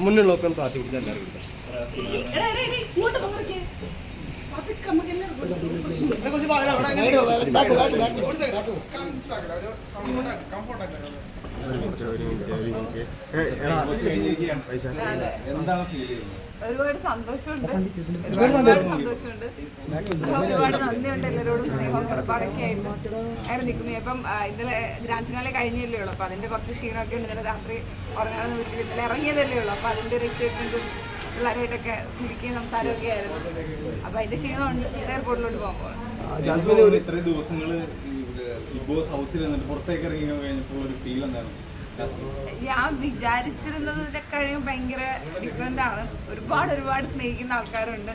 ഒന്ന് താത്തി പിടിച്ചാൽ എല്ലാവരും എന്താണ് ഫീൽ ചെയ്യുന്നത്? ഒരുപാട് സന്തോഷമുണ്ട്. ഒരുപാട് സന്തോഷമുണ്ട്. ഒരുപാട് നന്ദിയുണ്ട് എല്ലാവരോടും സ്നേഹവും കടപ്പാടൊക്കെ ആയിട്ട് അങ്ങനെ നിൽക്കുന്നു. ഇപ്പം ഇന്നലെ ഗ്രാൻഡ് ഫിനാലെ കഴിഞ്ഞല്ലേ ഉള്ളൂ. അപ്പം അതിന്റെ കുറച്ച് ക്ഷീണമൊക്കെ ഉണ്ട്. ഇന്നലെ രാത്രി ഉറങ്ങാന്ന് വെച്ചിട്ട് ഇന്നലെ ഇറങ്ങിയതല്ലേ ഉള്ളൂ. അപ്പം അതിന്റെ ഒരു എക്സൈറ്റ്മെന്റും പിള്ളേരായിട്ടൊക്കെ കുളിക്കുകയും സംസാരമൊക്കെ ആയിരുന്നു. അപ്പം അതിന്റെ ക്ഷീണമുണ്ട്. എയർപോർട്ടിലോട്ട് പോകുമ്പോൾ ഇത്രയും ദിവസങ്ങൾ ബിഗ് ബോസ് ഹൗസിൽ പുറത്തേക്ക് ഇറങ്ങി കഴിഞ്ഞപ്പോൾ ഒരു ഫീൽ എന്താണ് ജാസ്മിൻ ഞാൻ വിചാരിച്ചിരുന്നതിനെ കഴിയും ഭയങ്കര ഡിഫറെന്റ് ആണ്. ഒരുപാട് ഒരുപാട് സ്നേഹിക്കുന്ന ആൾക്കാരുണ്ട്.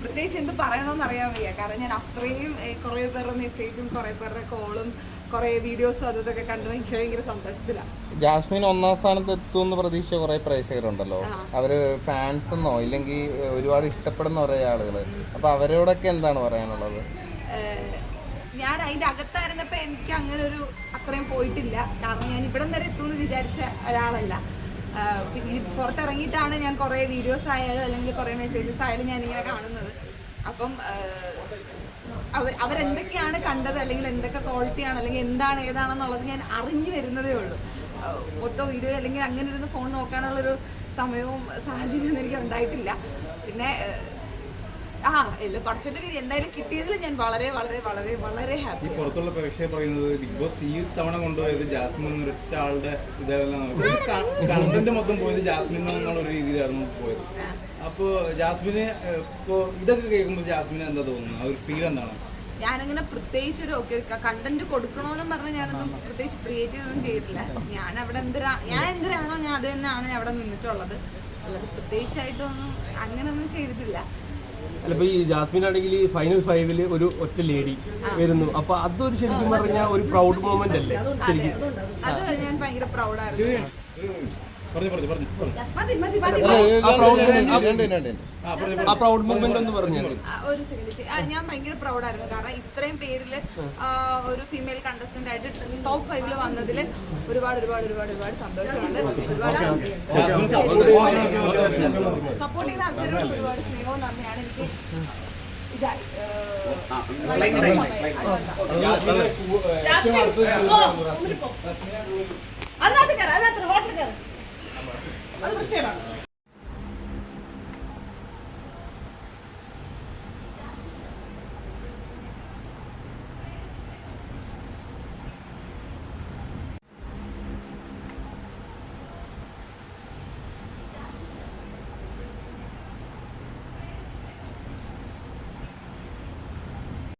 പ്രത്യേകിച്ച് എന്ത് പറയണമെന്ന് അറിയാൻ വയ്യ. കാരണം ഞാൻ അത്രയും കുറേ പേരുടെ മെസ്സേജും കുറേ പേരുടെ കോളും കുറേ വീഡിയോസും അതും കണ്ടു എനിക്ക് ഭയങ്കര ഭയങ്കര സന്തോഷത്തിലാണ് ജാസ്മിൻ ഒന്നാം സ്ഥാനത്ത് എത്തുമെന്ന് പ്രതീക്ഷ കുറെ പ്രേക്ഷകരുണ്ടല്ലോ. അവർ ഫാൻസ് എന്നോ ഇല്ലെങ്കിൽ ഒരുപാട് ഇഷ്ടപ്പെടുന്ന കുറേ ആളുകൾ. അപ്പൊ അവരോടൊക്കെ എന്താണ് പറയാനുള്ളത്? ഞാൻ അതിന്റെ അകത്തായിരുന്നപ്പോ എനിക്ക് അങ്ങനെ ഒരു അത്രയും പോയിട്ടില്ല. കാരണം ഞാൻ ഇവിടം വരെ എത്തുമെന്ന് വിചാരിച്ച ഒരാളല്ല. പുറത്തിറങ്ങിയിട്ടാണ് ഞാൻ കുറേ വീഡിയോസ് ആയാലും അല്ലെങ്കിൽ കുറേ മെസ്സേജസ് ആയാലും ഞാൻ ഇങ്ങനെ കാണുന്നത്. അപ്പം അവരെന്തൊക്കെയാണ് കണ്ടത് അല്ലെങ്കിൽ എന്തൊക്കെ ക്വാളിറ്റിയാണ് അല്ലെങ്കിൽ എന്താണ് ഏതാണെന്നുള്ളത് ഞാൻ അറിഞ്ഞു വരുന്നതേ ഉള്ളൂ. മൊത്തം വീഡിയോ അല്ലെങ്കിൽ അങ്ങനെ ഇരുന്ന് ഫോൺ നോക്കാനുള്ളൊരു സമയവും സാഹചര്യമൊന്നും എനിക്ക് ഉണ്ടായിട്ടില്ല. പിന്നെ ആ എല്ലാ പഠിച്ചിട്ട് എന്തായാലും കിട്ടിയതിൽ ഞാൻ വളരെ വളരെ വളരെ വളരെ ഈ ഹാപ്പി പുറത്തുള്ള പ്രേക്ഷകർ പറയുന്നത് ബിഗ് ബോസ് ഈ തവണ കൊണ്ടുപോയത് ജാസ്മിൻ ഒരൊറ്റ ആളുടെ കണ്ടന്റ് മൊത്തം പോയത് ജാസ്മിൻ എന്നുള്ള ഒരു രീതിയിലായിരുന്നു പോയത്. അപ്പോ ജാസ്മിന് ഇപ്പോ ഇതൊക്കെ കേൾക്കുമ്പോൾ ജാസ്മിന് എന്താ തോന്നുന്നത്? ആ ഒരു ഫീൽ എന്താണ്? ഞാനങ്ങനെ പ്രത്യേകിച്ച് ഒരു ഓക്കെ കണ്ടന്റ് കൊടുക്കണോന്നും പറഞ്ഞ് ഞാനൊന്നും പ്രത്യേകിച്ച് ക്രിയേറ്റ് ഒന്നും ചെയ്തിട്ടില്ല. ഞാൻ അവിടെ എന്തിനാ ഞാൻ എന്തിനാണോ ഞാൻ അത് തന്നെയാണ് അവിടെ നിന്നിട്ടുള്ളത്. അല്ലാതെ പ്രത്യേകിച്ചായിട്ടൊന്നും അങ്ങനെയൊന്നും ചെയ്തിട്ടില്ല. അല്ല ഇപ്പൊ ഈ ജാസ്മിൻ ആണെങ്കിൽ ഫൈനൽ ഫൈവിൽ ഒരു ഒറ്റ ലേഡി വരുന്നു. അപ്പൊ അതൊരു ശരിക്കും പറഞ്ഞ ഒരു പ്രൗഡ് മൊമെന്റ് അല്ലേ? ശരിക്കും. അത് ഞാൻ ഭയങ്കര പ്രൗഡായിരുന്നു ഒരു സെക്കൻഡ് ഞാൻ ഭയങ്കര പ്രൗഡായിരുന്നു കാരണം ഇത്രയും പേരിൽ ഒരു ഫീമെയിൽ കണ്ടസ്റ്റന്റ് ആയിട്ട് ടോപ്പ് ഫൈവിൽ വന്നതിൽ ഒരുപാട് ഒരുപാട് ഒരുപാട് ഒരുപാട് സന്തോഷമുണ്ട്. ഒരുപാട് സപ്പോർട്ട് ചെയ്ത ആൾക്കാരോട് ഒരുപാട് സ്നേഹവും നന്ദിയാണ്. എനിക്ക്. അതിനകത്ത് കയറാം അതിനകത്ത് ഹോട്ടലിൽ കയറ്. അത് വൃത്തികേടാണ്